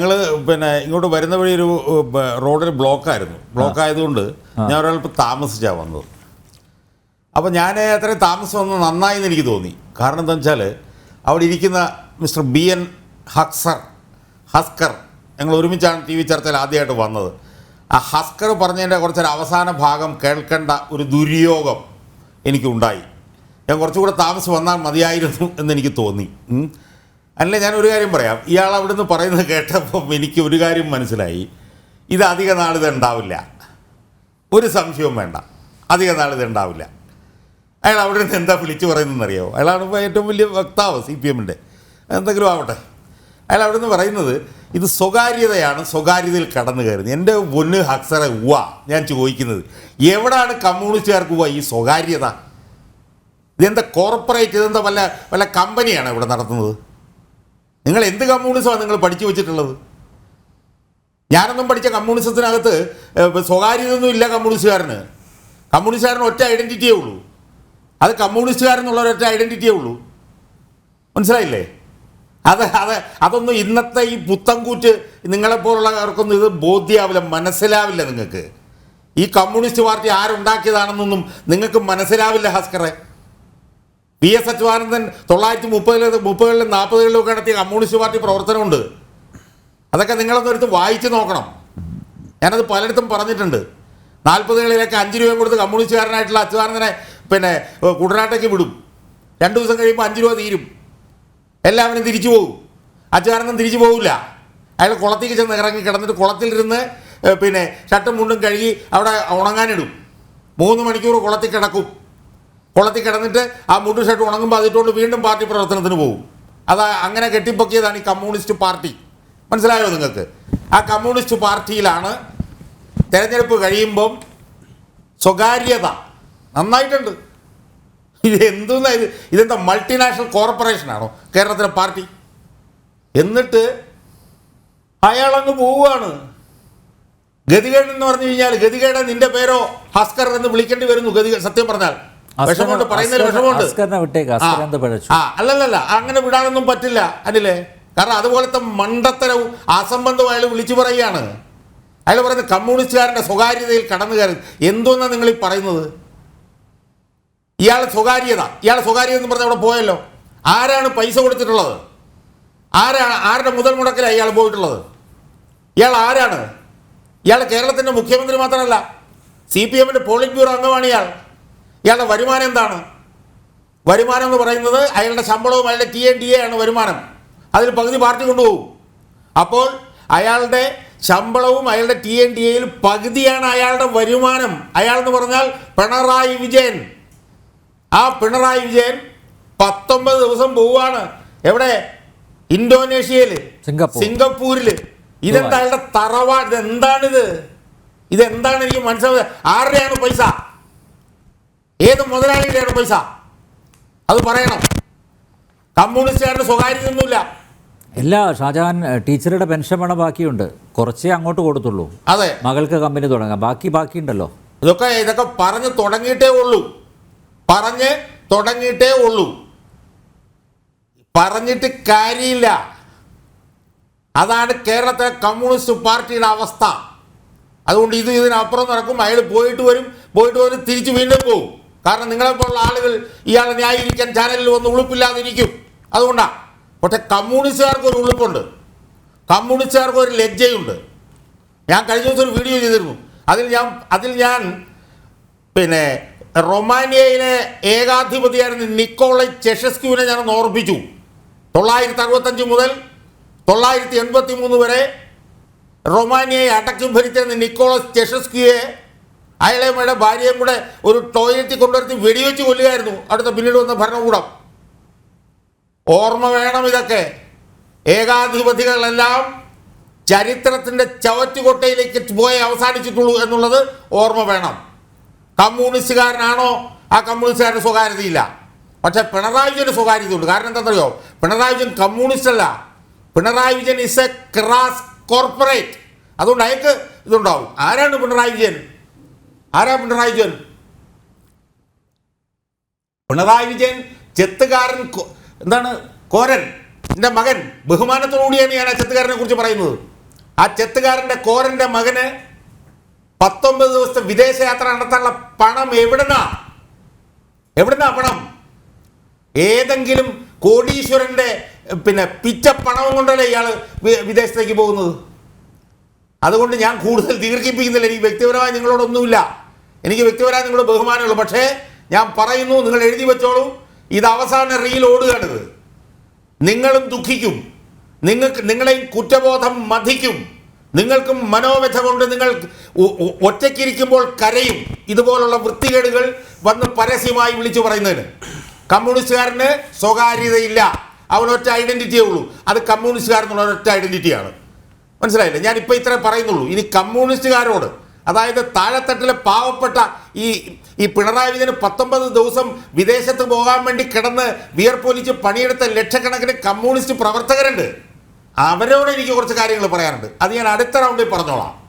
ഞങ്ങൾ പിന്നെ ഇങ്ങോട്ട് വരുന്ന വഴി ഒരു റോഡിൽ ബ്ലോക്കായിരുന്നു. ബ്ലോക്ക് ആയതുകൊണ്ട് ഞാൻ ഒരാൾ താമസിച്ചാണ് വന്നത്. അപ്പോൾ ഞാൻ അത്രയും താമസം വന്നത് നന്നായി എന്ന് എനിക്ക് തോന്നി. കാരണം എന്താ വെച്ചാൽ അവിടെ ഇരിക്കുന്ന mister B N Haksar Haskar ഞങ്ങൾ ഒരുമിച്ചാണ് ടി വി ചർച്ചയിൽ ആദ്യമായിട്ട് വന്നത്. ആ ഹസ്കർ പറഞ്ഞതിന്റെ കുറച്ചൊരു അവസാന ഭാഗം കേൾക്കേണ്ട ഒരു ദുര്യോഗം എനിക്കുണ്ടായി. ഞാൻ കുറച്ചുകൂടെ താമസം വന്നാൽ മതിയായിരുന്നു എന്ന് എനിക്ക് തോന്നി. അല്ല ഞാൻ ഒരു കാര്യം പറയാം. ഇയാൾ അവിടുന്ന് പറയുന്നത് കേട്ടപ്പം എനിക്ക് ഒരു കാര്യം മനസ്സിലായി. ഇത് അധിക നാളിത് ഉണ്ടാവില്ല. ഒരു സംശയവും വേണ്ട. അധിക നാളിത് ഉണ്ടാവില്ല. അയാൾ അവിടെ നിന്ന് എന്താ വിളിച്ചു പറയുന്നതെന്ന് അറിയാമോ അയാളാണ് ഇപ്പോൾ ഏറ്റവും വലിയ വക്താവ് സി പി എമ്മിന്റെ എന്തെങ്കിലും ആവട്ടെ. അയാൾ അവിടെ നിന്ന് പറയുന്നത് ഇത് സ്വകാര്യതയാണ് സ്വകാര്യതയിൽ കടന്നു കയറുന്നത്. എന്റെ പൊന്ന് ഹക്സറെ ഉവ ഞാൻ ചോദിക്കുന്നത് എവിടാണ് കമ്മ്യൂണിസ്റ്റുകാർക്ക് ഉവ ഈ സ്വകാര്യത? ഇതെന്താ കോർപ്പറേറ്റ് ഇതെന്താ വല്ല വല്ല കമ്പനിയാണ് ഇവിടെ നടത്തുന്നത്? നിങ്ങൾ എന്ത് കമ്മ്യൂണിസമാണ് നിങ്ങൾ പഠിച്ചു വെച്ചിട്ടുള്ളത്? ഞാനൊന്നും പഠിച്ച കമ്മ്യൂണിസത്തിനകത്ത് സ്വകാര്യതൊന്നും ഇല്ല കമ്മ്യൂണിസ്റ്റുകാരന്. കമ്മ്യൂണിസ്റ്റുകാരന് ഒറ്റ ഐഡന്റിറ്റിയേ ഉള്ളൂ. അത് കമ്മ്യൂണിസ്റ്റുകാരെന്നുള്ള ഒറ്റ ഐഡന്റിറ്റിയേ ഉള്ളൂ. മനസ്സിലായില്ലേ? അത് അത് അതൊന്നും ഇന്നത്തെ ഈ പുത്തംകൂറ്റ് നിങ്ങളെപ്പോലുള്ളവർക്കൊന്നും ഇത് ബോധ്യാവില്ല മനസ്സിലാവില്ല നിങ്ങൾക്ക്. ഈ കമ്മ്യൂണിസ്റ്റ് പാർട്ടി ആരുണ്ടാക്കിയതാണെന്നൊന്നും നിങ്ങൾക്ക് മനസ്സിലാവില്ല ഹസ്കറെ. വി എസ് അച്യുതാനന്ദൻ തൊള്ളായിരത്തി മുപ്പതിൽ മുപ്പതുകളിലും നാൽപ്പതുകളിലും ഒക്കെ നടത്തിയ കമ്മ്യൂണിസ്റ്റ് പാർട്ടി പ്രവർത്തനമുണ്ട്. അതൊക്കെ നിങ്ങളൊന്നും വായിച്ചു നോക്കണം. ഞാനത് പലയിടത്തും പറഞ്ഞിട്ടുണ്ട്. നാൽപ്പതുകളിലൊക്കെ അഞ്ച് രൂപയും കൊടുത്ത് കമ്മ്യൂണിസ്റ്റുകാരനായിട്ടുള്ള അച്യുതാനന്ദനെ പിന്നെ കുട്ടനാട്ടേക്ക് വിടും. രണ്ട് ദിവസം കഴിയുമ്പോൾ അഞ്ച് രൂപ തീരും. എല്ലാവരും തിരിച്ചു പോകും. അച്യുതാനന്ദൻ തിരിച്ചു പോകില്ല അയാൾ കുളത്തേക്ക് ചെന്ന് ഇറങ്ങി കിടന്നിട്ട് കുളത്തിലിരുന്ന് പിന്നെ ഷട്ടും മുണ്ടും കഴുകി അവിടെ ഉണങ്ങാനിടും. മൂന്ന് മണിക്കൂർ കുളത്തിൽ കിടക്കും. കുളത്തിൽ കിടന്നിട്ട് ആ മുട്ടു ഷർട്ട് ഉണങ്ങുമ്പോൾ അതിട്ടുകൊണ്ട് വീണ്ടും പാർട്ടി പ്രവർത്തനത്തിന് പോകും അതാ അങ്ങനെ കെട്ടിപ്പൊക്കിയതാണ് ഈ കമ്മ്യൂണിസ്റ്റ് പാർട്ടി. മനസ്സിലായോ നിങ്ങൾക്ക്? ആ കമ്മ്യൂണിസ്റ്റ് പാർട്ടിയിലാണ് തെരഞ്ഞെടുപ്പ് കഴിയുമ്പം സ്വകാര്യത നന്നായിട്ടുണ്ട്. ഇത് എന്തെന്നാ ഇത്? ഇതെന്താ മൾട്ടിനാഷണൽ കോർപ്പറേഷനാണോ കേരളത്തിലെ പാർട്ടി? എന്നിട്ട് അയാളങ്ങ് പോവുകയാണ്. ഗതികേടെന്ന് പറഞ്ഞു കഴിഞ്ഞാൽ ഗതികേടൻ നിന്റെ പേരോ ഹസ്കർ എന്ന് വിളിക്കേണ്ടി വരുന്നു. ഗതി സത്യം പറഞ്ഞാൽ. വിഷമമുണ്ട് പറയുന്നതിൽ വിഷമമുണ്ട്. അല്ലല്ലല്ല അങ്ങനെ വിടാനൊന്നും പറ്റില്ല അല്ലേ കാരണം അതുപോലത്തെ മണ്ടത്തരവും അസംബന്ധവും അയാൾ വിളിച്ചു പറയുകയാണ്. അയാൾ പറയുന്നത് കമ്മ്യൂണിസ്റ്റുകാരന്റെ സ്വകാര്യതയിൽ കടന്നു കയറി എന്തോന്നാണ് നിങ്ങൾ ഈ പറയുന്നത്? ഇയാളെ സ്വകാര്യത ഇയാളെ സ്വകാര്യത എന്ന് പറഞ്ഞ അവിടെ പോയല്ലോ. ആരാണ് പൈസ കൊടുത്തിട്ടുള്ളത്? ആരാണ് ആരുടെ മുതൽ മുടക്കിലാണ് ഇയാൾ പോയിട്ടുള്ളത്? ഇയാൾ ആരാണ്? ഇയാൾ കേരളത്തിന്റെ മുഖ്യമന്ത്രി മാത്രമല്ല സി പി എമ്മിന്റെ പോളിറ്റ് ബ്യൂറോ അംഗമാണ് ഇയാൾ. ഇയാളുടെ വരുമാനം എന്താണ്? വരുമാനം എന്ന് പറയുന്നത് അയാളുടെ ശമ്പളവും അയാളുടെ ടി എൻ ഡി എ ആണ് വരുമാനം. അതിൽ പകുതി പാർട്ടി കൊണ്ടുപോകും. അപ്പോൾ അയാളുടെ ശമ്പളവും അയാളുടെ ടി എൻ ഡി എയിൽ പകുതിയാണ് അയാളുടെ വരുമാനം. അയാൾ എന്ന് പറഞ്ഞാൽ പിണറായി വിജയൻ. ആ പിണറായി വിജയൻ പത്തൊമ്പത് ദിവസം പോവുകയാണ്. എവിടെ? ഇന്തോനേഷ്യയിൽ. സിംഗപ്പൂരിൽ. ഇതെന്താ അയാളുടെ തറവാട്? ഇതെന്താണിത്? ഇതെന്താണ് എനിക്ക് മനസ്സിലാവുന്നത് ആരുടെയാണ് പൈസ? ഏത് മുതലാളിയുടെയാണ് പൈസ? അത് പറയണം. കമ്മ്യൂണിസ്റ്റുകാരുടെ സ്വകാര്യതൊന്നുമില്ല ഇല്ല ഷാജഹാൻ ടീച്ചറുടെ പെൻഷൻ പണം ബാക്കിയുണ്ട്. കുറച്ചേ അങ്ങോട്ട് കൊടുത്തുള്ളൂ. അതെ. മകൾക്ക് കമ്പനി തുടങ്ങാം. ബാക്കി ബാക്കിയുണ്ടല്ലോ. ഇതൊക്കെ ഇതൊക്കെ പറഞ്ഞ് തുടങ്ങിയിട്ടേ ഉള്ളൂ. പറഞ്ഞ് തുടങ്ങിയിട്ടേ ഉള്ളൂ. പറഞ്ഞിട്ട് കാര്യമില്ല. അതാണ് കേരളത്തിലെ കമ്മ്യൂണിസ്റ്റ് പാർട്ടിയുടെ അവസ്ഥ. അതുകൊണ്ട് ഇത് ഇതിനപ്പുറം നടക്കും. അയാൾ പോയിട്ട് വരും. പോയിട്ട് വരും തിരിച്ച് വീണ്ടും പോകും. കാരണം നിങ്ങളെ പോലുള്ള ആളുകൾ ഇയാളെ ന്യായീകരിക്കാൻ ചാനലിൽ വന്ന് ഉളുപ്പില്ലാതിരിക്കും. അതുകൊണ്ടാണ് പക്ഷെ കമ്മ്യൂണിസ്റ്റുകാർക്ക് ഒരു ഉളുപ്പുണ്ട്. കമ്മ്യൂണിസ്റ്റുകാർക്ക് ഒരു ലജ്ജയുണ്ട്. ഞാൻ കഴിഞ്ഞ ദിവസം ഒരു വീഡിയോ ചെയ്തിരുന്നു. അതിൽ ഞാൻ അതിൽ ഞാൻ പിന്നെ റൊമാനിയയിലെ ഏകാധിപതിയായിരുന്ന നിക്കോളൈ ചെഷസ്ക്യൂവിനെ ഞാൻ ഒന്ന് ഓർപ്പിച്ചു തൊള്ളായിരത്തി അറുപത്തഞ്ച് മുതൽ തൊള്ളായിരത്തി എൺപത്തി മൂന്ന് വരെ റൊമാനിയയെ അടക്കി ഭരിച്ചിരുന്ന നിക്കോളസ് ചെഷസ്ക്യൂയെ അയാളെയുടെ ഭാര്യയും കൂടെ ഒരു ടോയ്ലറ്റിൽ കൊണ്ടുവരുത്തി വെടിവെച്ച് കൊല്ലുകയായിരുന്നു. അടുത്ത പിന്നീട് വന്ന ഭരണകൂടം. ഓർമ്മ വേണം ഇതൊക്കെ. ഏകാധിപതികളെല്ലാം ചരിത്രത്തിന്റെ ചവറ്റുകൊട്ടയിലേക്ക് പോയി അവസാനിച്ചിട്ടുള്ളൂ എന്നുള്ളത് ഓർമ്മ വേണം. കമ്മ്യൂണിസ്റ്റുകാരനാണോ? ആ കമ്മ്യൂണിസ്റ്റുകാരന് സ്വകാര്യതയില്ല. പക്ഷെ പിണറായി വിജയന് സ്വകാര്യതയുണ്ട്. കാരണം എന്താണെന്നറിയോ? പിണറായി വിജയൻ കമ്മ്യൂണിസ്റ്റ് അല്ല Pinarayi Vijayan is a crass corporate അതുകൊണ്ട് അയാൾക്ക് ഇതുണ്ടാവും. ആരാണ് പിണറായി വിജയൻ? ആരാ പിണറായി വിജയൻ? പിണറായി വിജയൻ ചെത്തുകാരൻ എന്താണ്? കോരൻ. എന്റെ മകൻ. ബഹുമാനത്തോടുകൂടിയാണ് ഞാൻ ആ ചെത്തുകാരനെ കുറിച്ച് പറയുന്നത്. ആ ചെത്തുകാരന്റെ കോരന്റെ മകന് പത്തൊമ്പത് ദിവസത്തെ വിദേശയാത്ര നടത്താനുള്ള പണം എവിടുന്നാ? എവിടുന്നാ പണം? ഏതെങ്കിലും കോടീശ്വരന്റെ പിന്നെ പിച്ച പണവും കൊണ്ടല്ലേ ഇയാൾ വിദേശത്തേക്ക് പോകുന്നത്? അതുകൊണ്ട് ഞാൻ കൂടുതൽ ദീർഘിപ്പിക്കുന്നില്ല. എനിക്ക് വ്യക്തിപരമായി നിങ്ങളോടൊന്നുമില്ല. എനിക്ക് വ്യക്തിപരമായി നിങ്ങൾ ബഹുമാനമുള്ളൂ പക്ഷേ ഞാൻ പറയുന്നു നിങ്ങൾ എഴുതി വെച്ചോളൂ. ഇത് അവസാന റീൽ ഓടുകയാണിത്. നിങ്ങളും ദുഃഖിക്കും. നിങ്ങൾക്ക് നിങ്ങളെയും കുറ്റബോധം മധിക്കും നിങ്ങൾക്കും മനോവ്യഥ കൊണ്ട് നിങ്ങൾ ഒറ്റയ്ക്കിരിക്കുമ്പോൾ കരയും. ഇതുപോലുള്ള വൃത്തികേടുകൾ വന്ന് പരസ്യമായി വിളിച്ചു പറയുന്നതിന്. കമ്മ്യൂണിസ്റ്റുകാരന് സ്വകാര്യതയില്ല. അവനൊറ്റ ഐഡന്റിറ്റിയേ ഉള്ളൂ. അത് കമ്മ്യൂണിസ്റ്റുകാരെന്നുള്ള ഒറ്റ ഐഡന്റിറ്റിയാണ്. മനസ്സിലായില്ലേ? ഞാൻ ഇപ്പോൾ ഇത്രേ പറയുന്നുള്ളൂ. ഇനി കമ്മ്യൂണിസ്റ്റുകാരോട് അതായത് താഴെത്തട്ടിലെ പാവപ്പെട്ട ഈ ഈ പിണറായി വിജയന് പത്തൊമ്പത് ദിവസം വിദേശത്ത് പോകാൻ വേണ്ടി കിടന്ന് വിയർപ്പൊലിച്ച് പണിയെടുത്ത ലക്ഷക്കണക്കിന് കമ്മ്യൂണിസ്റ്റ് പ്രവർത്തകരുണ്ട്. അവരോട് എനിക്ക് കുറച്ച് കാര്യങ്ങൾ പറയാനുണ്ട്. അത് ഞാൻ അടുത്ത റൗണ്ടിൽ പറഞ്ഞോളാം.